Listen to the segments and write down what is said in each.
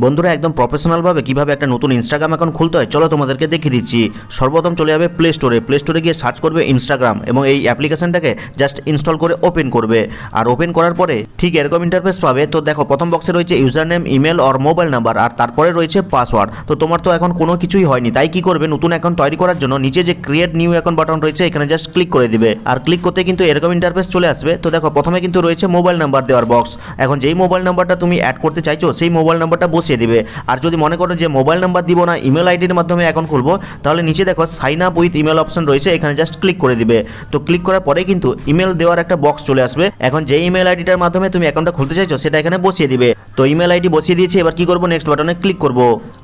বন্ধুরা, একদম প্রফেশনালভাবে কীভাবে একটা নতুন ইনস্টাগ্রাম অ্যাকাউন্ট খুলতে হয়, চলো তোমাদেরকে দেখিয়ে দিচ্ছি। সর্বপ্রথম চলে যাবে প্লে স্টোরে প্লে স্টোরে গিয়ে সার্চ করবে ইনস্টাগ্রাম এবং এই অ্যাপ্লিকেশনটাকে জাস্ট ইনস্টল করে ওপেন করবে। আর ওপেন করার পরে ঠিক এরকম ইন্টারফেস পাবে। তো দেখো, প্রথম বক্সে রয়েছে user name email or mobile number আর তারপরে রয়েছে পাসওয়ার্ড তো তোমার তো এখন কোনো কিছুই হয়নি। তাই কি করবে? নতুন অ্যাকাউন্ট তৈরি করার জন্য নিচে যে ক্রিয়েট নিউ অ্যাকাউন্ট বাটন রয়েছে, এখানে জাস্ট ক্লিক করে দিবে। আর ক্লিক করতে কিন্তু এরকম ইন্টারফেস চলে আসবে। তো দেখো, প্রথমে কিন্তু রয়েছে মোবাইল নাম্বার দেওয়ার বক্স এখন যেই মোবাইল নাম্বারটা তুমি অ্যাড করতে চাইছো, সেই মোবাইল নাম্বারটা বসিয়ে দিবে। আর যদি মনে করো যে মোবাইল নাম্বার দিব না ইমেল আইডির মাধ্যমে অ্যাকাউন্ট খুলবো, তাহলে নিচে দেখো sign up with email option রয়েছে, এখানে জাস্ট ক্লিক করে দিবে। তো ক্লিক করার পরে কিন্তু ইমেল দেওয়ার একটা বক্স চলে আসবে। এখন যে ইমেল আইডিটার মাধ্যমে তুমি অ্যাকাউন্টটা খুলতে চাইছো, সেটা এখানে বসিয়ে দিবে। তো ইমেল আইডি বসিয়ে দিয়েছি, এবার কি করব? নেক্সট বাটনে ক্লিক করব।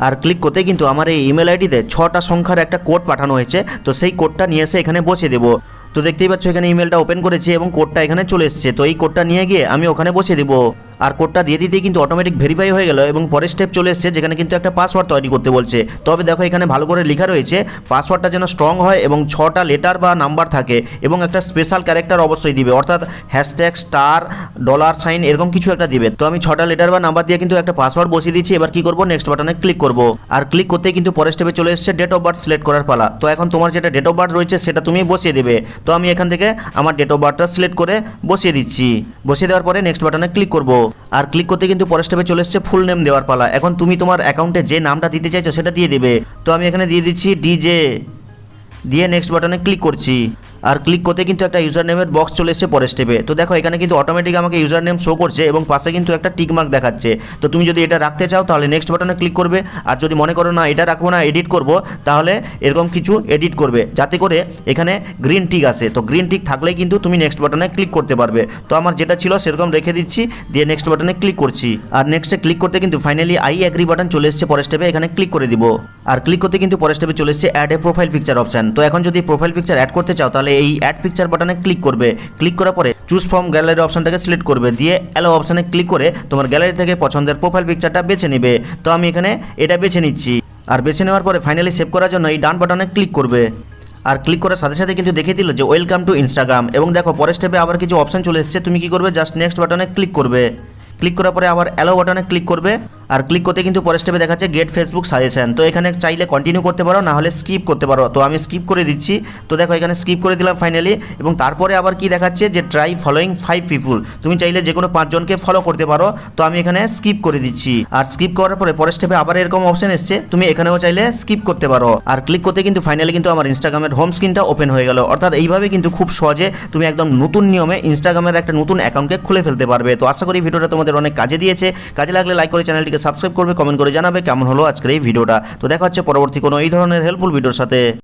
আর ক্লিক করতে কিন্তু আমার এই ইমেল আইডিতে ছটা সংখ্যার একটা কোড পাঠানো হয়েছে। তো সেই কোডটা নিয়ে এসে এখানে বসিয়ে দেবো। তো দেখতেই পাচ্ছ এখানে ইমেলটা ওপেন করেছি এবং কোডটা এখানে চলে এসেছে। তো এই কোডটা নিয়ে গিয়ে আমি ওখানে বসিয়ে দেবো। আর কোডটা দিয়ে দিতেই কিন্তু অটোমেটিক ভেরিফাই হয়ে গেল এবং পরের স্টেপ চলে এসেছে, যেখানে কিন্তু একটা পাসওয়ার্ড তৈরি করতে বলছে। তবে দেখো এখানে ভালো করে লেখা রয়েছে পাসওয়ার্ডটা যেন স্ট্রং হয় এবং ছটা লেটার বা নাম্বার থাকে এবং একটা স্পেশাল ক্যারেক্টার অবশ্যই দিবে। অর্থাৎ হ্যাশট্যাগ স্টার ডলার সাইন এরকম কিছু একটা দিবে। তো আমি ছটা লেটার বা নাম্বার দিয়ে কিন্তু একটা পাসওয়ার্ড বসিয়ে দিচ্ছি। এবার কি করব? নেক্সট বাটনে ক্লিক করব। আর ক্লিক করতেই কিন্তু পরের স্টেপে চলে এসেছে ডেট অফ বার্থ সিলেক্ট করার পালা। তো এখন তোমার যেটা ডেট অফ বার্থ রয়েছে, সেটা তুমি বসিয়ে দেবে। তো আমি এখান থেকে আমার ডেট অফ বার্থটা সিলেক্ট করে বসিয়ে দিচ্ছি। বসিয়ে দেওয়ার পরে নেক্সট বাটনে ক্লিক করব। আর ক্লিক করতে কিন্তু পরের স্টেপে চলে এসছে ফুল নেম দেওয়ার পালা। এখন তুমি তোমার অ্যাকাউন্টে যে নামটা দিতে চাইছো সেটা দিয়ে দেবে। তো আমি এখানে দিয়ে দিচ্ছি ডিজে দিয়ে নেক্সট বাটনে ক্লিক করছি। আর ক্লিক করতে কিন্তু একটা ইউজার নেমের বক্স চলে এসেছে পরের স্টেপে তো দেখো, এখানে কিন্তু অটোমেটিক আমাকে ইউজার নেম শো করছে এবং পাশে কিন্তু একটা টিক মার্ক দেখাচ্ছে। তো তুমি যদি এটা রাখতে চাও, তাহলে নেক্সট বাটনে ক্লিক করবে। আর যদি মনে করো না, এটা রাখব না এডিট করব, তাহলে এরকম কিছু এডিট করবে। যাতে করে এখানে গ্রিন টিক আসে। তো গ্রিন টিক থাকলেই কিন্তু তুমি নেক্সট বাটনে ক্লিক করতে পারবে। তো আমার যেটা ছিল, সেরকম রেখে দিচ্ছি, দিয়ে নেক্সট বাটনে ক্লিক করছি। আর নেক্সটে ক্লিক করতে কিন্তু ফাইনালি আই অ্যাগ্রি বাটন চলে এসেছে পরের স্টেপে এখানে ক্লিক করে দিব। আর ক্লিক করতে কিন্তু পরের স্টেপে চলে এসেছে add a profile picture option তো এখন যদি প্রোফাইল পিকচার অ্যাড করতে চাও, তাহলে এই অ্যাড পিকচার বাটনে ক্লিক করবে। ক্লিক করার পরে চুজ ফ্রম গ্যালারি অপশনটাকে সিলেক্ট করবে। দিয়ে অ্যালো অপশনে ক্লিক করে তোমার গ্যালারি থেকে পছন্দের প্রোফাইল পিকচারটা বেছে নেবে। তো আমি এখানে এটা বেছে নিচ্ছি। আর বেছে নেওয়ার পরে ফাইনালি সেভ করার জন্য এই ডান বাটনে ক্লিক করবে। আর ক্লিক করার সাথে সাথে কিন্তু দেখে দিল যে ওয়েলকাম টু ইনস্টাগ্রাম এবং দেখো পরের স্টেপে আবার কিছু অপশন চলে এসেছে। তুমি কি করবে? জাস্ট নেক্সট বাটনে ক্লিক করবে। ক্লিক করার পরে আবার অ্যালো বাটনে ক্লিক করবে। আর ক্লিক করতে কিন্তু পরের স্টেপে দেখাচ্ছে গেট ফেসবুক সাজেশন তো এখানে চাইলে কন্টিনিউ করতে পারো, না হলে স্কিপ করতে পারো। তো আমি স্কিপ করে দিচ্ছি। তো দেখো এখানে স্কিপ করে দিলাম ফাইনালি এবং তারপরে আবার কি দেখাচ্ছে যে ট্রাই ফলোয়িং ফাইভ পিপুল তুমি চাইলে যে কোনো পাঁচজনকে ফলো করতে পারো। তো আমি এখানে স্কিপ করে দিচ্ছি। আর স্কিপ করার পরে পরের স্টেপে আবার এরকম অপশন এসছে। তুমি এখানেও চাইলে স্কিপ করতে পারো। আর ক্লিক করতে কিন্তু ফাইনালি কিন্তু আমার ইনস্টাগ্রামের হোম স্ক্রিনটা ওপেন হয়ে গেল। অর্থাৎ এইভাবে কিন্তু খুব সহজে তুমি একদম নতুন নিয়মে ইনস্টাগ্রামের একটা নতুন অ্যাকাউন্টকে খুলে ফেলতে পারবে। তো আশা করি ভিডিওটা তোমাদের অনেক কাজে দিয়েছে। কাজে লাগলে লাইক করে চ্যানেলটিকে সাবস্ক্রাইব করবে কমেন্ট করে জানাবে কেমন হলো আজকের এই ভিডিওটা। তো দেখা হচ্ছে পরবর্তী কোনো এই ধরনের হেল্পফুল ভিডিওর সাথে।